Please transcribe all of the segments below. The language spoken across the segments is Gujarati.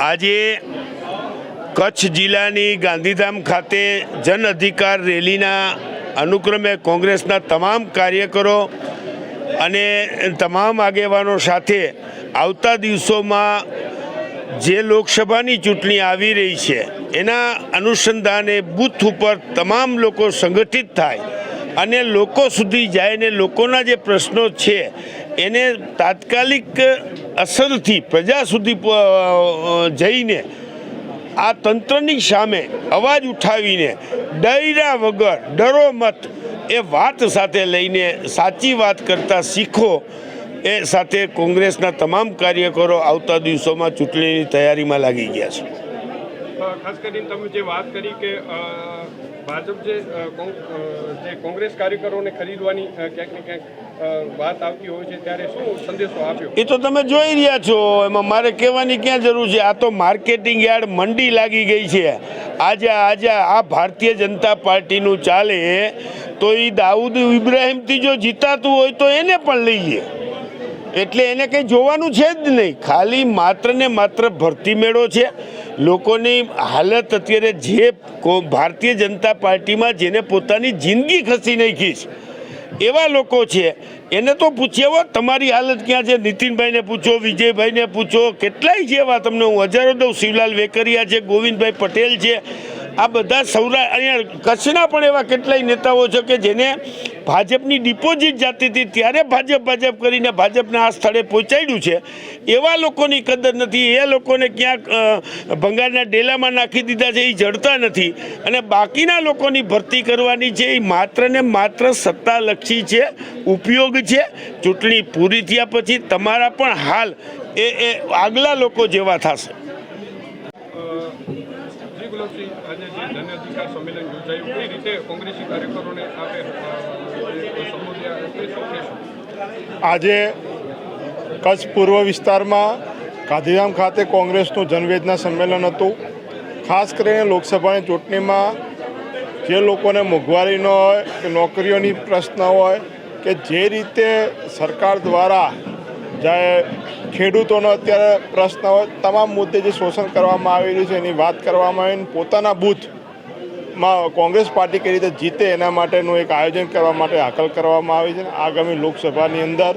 આજે કચ્છ જિલ્લાની ગાંધીધામ ખાતે જન અધિકાર રેલીના અનુક્રમે કોંગ્રેસના તમામ કાર્યકરો અને તમામ આગેવાનો સાથે આવતા દિવસોમાં જે લોકસભાની ચૂંટણી આવી રહી છે, એના અનુસંધાને બૂથ ઉપર તમામ લોકો સંગઠિત થાય અને લોકો સુધી જાય ને લોકોના જે પ્રશ્નો છે એને તાત્કાલિક અસરથી પ્રજા સુધી જઈને આ તંત્રની સામે અવાજ ઉઠાવીને ડર્યા વગર, ડરો મત, એ વાત સાથે લઈને સાચી વાત કરતા શીખો, એ સાથે કોંગ્રેસના તમામ કાર્યકરો આવતા દિવસોમાં ચૂંટણીની તૈયારીમાં લાગી ગયા છે. ખાસ કરીને તમે જે વાત કરી કે ભાજપ જે જે કોંગ્રેસ કાર્યકરોને ખરીદવાની ક્યાંક ને ક્યાંક વાત આવતી હોય છે, ત્યારે શું સંદેશો આપ્યો? એ તો તમે જોઈ રહ્યા છો, એમાં મારે કહેવાની ક્યાં જરૂર છે? આ તો માર્કેટિંગ યાર્ડ મંડી લાગી ગઈ છે. આજે આજે આ ભારતીય જનતા પાર્ટીનું ચાલે, તો એ દાઉદ ઇબ્રાહિમથી જો જીતાતું હોય તો એને પણ લઈએ. એટલે એને કંઈ જોવાનું છે જ નહીં. ખાલી માત્ર ને માત્ર ભરતી મેળો છે. લોકોની હાલત અત્યારે જે ભારતીય જનતા પાર્ટીમાં જેને પોતાની જિંદગી ખસી નાખી છે, એવા લોકો છે. એને તો પૂછ્યા તમારી હાલત ક્યાં છે? નીતિનભાઈને પૂછો, વિજયભાઈને પૂછો, કેટલાય છે એવા તમને હું હજારો દઉં. શિવલાલ વેકરિયા છે, ગોવિંદભાઈ પટેલ છે આ બધા સૌરા, અહીંયા કચ્છના પણ એવા કેટલાય નેતાઓ છે કે જેને ભાજપની ડિપોઝિટ જાતી હતી, ત્યારે ભાજપ ભાજપ કરીને ભાજપને આ સ્થળે પહોંચાડ્યું છે. એવા લોકોની કદર નથી, એ લોકોને ક્યાંક ભંગારના ડેલામાં નાખી દીધા છે, એ જડતા નથી. અને બાકીના લોકોની ભરતી કરવાની છે, એ માત્ર ને માત્ર સત્તાલક્ષી છે, ઉપયોગ છે. ચૂંટણી પૂરી થયા પછી તમારા પણ હાલ એ એ આગલા લોકો જેવા થશે. શ્રી આજે જે જન અધિકાર સંમેલન યોજાયું કઈ રીતે કોંગ્રેસી કાર્યકરોને આપે આજે કચ્છ પૂર્વ વિસ્તારમાં ગાંધીધામ ખાતે કોંગ્રેસનું જનવેદના સંમેલન હતું. ખાસ કરીને લોકસભાની ચૂંટણીમાં જે લોકોને મોંઘવારીનો હોય કે નોકરીઓની પ્રશ્ન હોય કે જે રીતે સરકાર દ્વારા જ્યારે ખેડૂતોનો અત્યારે પ્રશ્ન હોય, તમામ મુદ્દે જે શોષણ કરવામાં આવી રહ્યું છે, એની વાત કરવામાં આવીને પોતાના બૂથમાં કોંગ્રેસ પાર્ટી કઈ રીતે જીતે, એના માટેનું એક આયોજન કરવા માટે હાકલ કરવામાં આવી છે. આગામી લોકસભાની અંદર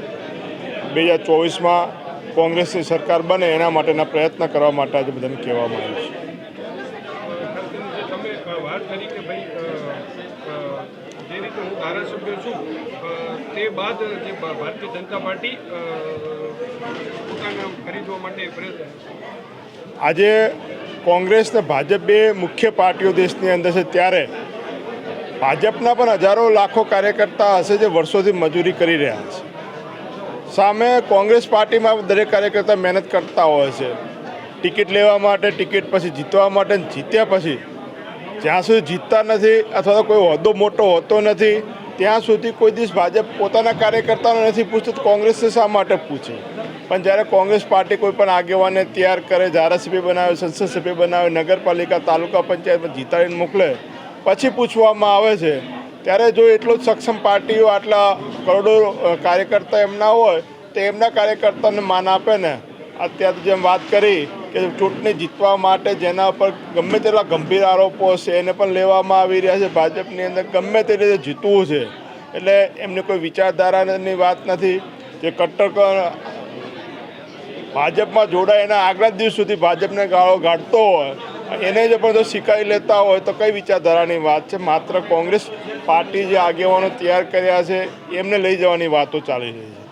બે હજાર ચોવીસમાં કોંગ્રેસની સરકાર બને, એના માટેના પ્રયત્ન કરવા માટે આજે બધાને કહેવામાં આવ્યું છે ખાસ કરીને જે તમે અ, વાત કરી કે ભાઈ અ, અ, રીતે હું ધારાસભ્ય છું. તે બાદ જે ભારતીય જનતા પાર્ટી પોતાના ખરીદવા માટે પ્રયત્ન આજે કોંગ્રેસ ને ભાજપ બે મુખ્ય પાર્ટીઓ દેશની અંદર છે ત્યારે ભાજપના પણ હજારો લાખો કાર્યકર્તા હશે જે વર્ષોથી મજૂરી કરી રહ્યા છે. સામે કોંગ્રેસ પાર્ટીમાં દરેક કાર્યકર્તા મહેનત કરતા હોય છે. ટિકિટ લેવા માટે, ટિકિટ પછી જીતવા માટે જીત્યા પછી જ્યાં સુધી જીતતા નથી અથવા તો કોઈ હોદ્દો મોટો હોતો નથી, ત્યાં સુધી કોઈ દિવસ ભાજપ પોતાના કાર્યકર્તાઓને નથી પૂછતું તો કોંગ્રેસને શા માટે પૂછે? પણ જ્યારે કોંગ્રેસ પાર્ટી કોઈ પણ આગેવાનને તૈયાર કરે, ધારાસભ્ય બનાવે, સંસદ સભ્ય બનાવે, નગરપાલિકા, તાલુકા પંચાયતમાં જીતાડીને મોકલે, પછી પૂછવામાં આવે છે, ત્યારે જો એટલો જ સક્ષમ પાર્ટીઓ આટલા કરોડો કાર્યકર્તા એમના હોય, તો એમના કાર્યકર્તાને માન આપે ને? અત્યારે જેમ વાત કરી કે ચૂંટણી જીતવા માટે જેના પર ગમે તેટલા ગંભીર આરોપો છે એને પણ લેવામાં આવી રહ્યા છે. ભાજપની અંદર ગમે તે રીતે જીતવું છે. એટલે એમની કોઈ વિચારધારાની વાત નથી. જે કટ્ટર ભાજપમાં જોડાય એના આગલા દિવસ સુધી ભાજપને ગાળો ગાળતો હોય, એને જ પણ જો શીખાઈ લેતા હોય તો કઈ વિચારધારાની વાત છે? માત્ર કોંગ્રેસ પાર્ટી જે આગેવાનો તૈયાર કર્યા છે, એમને લઈ જવાની વાતો ચાલી રહી છે.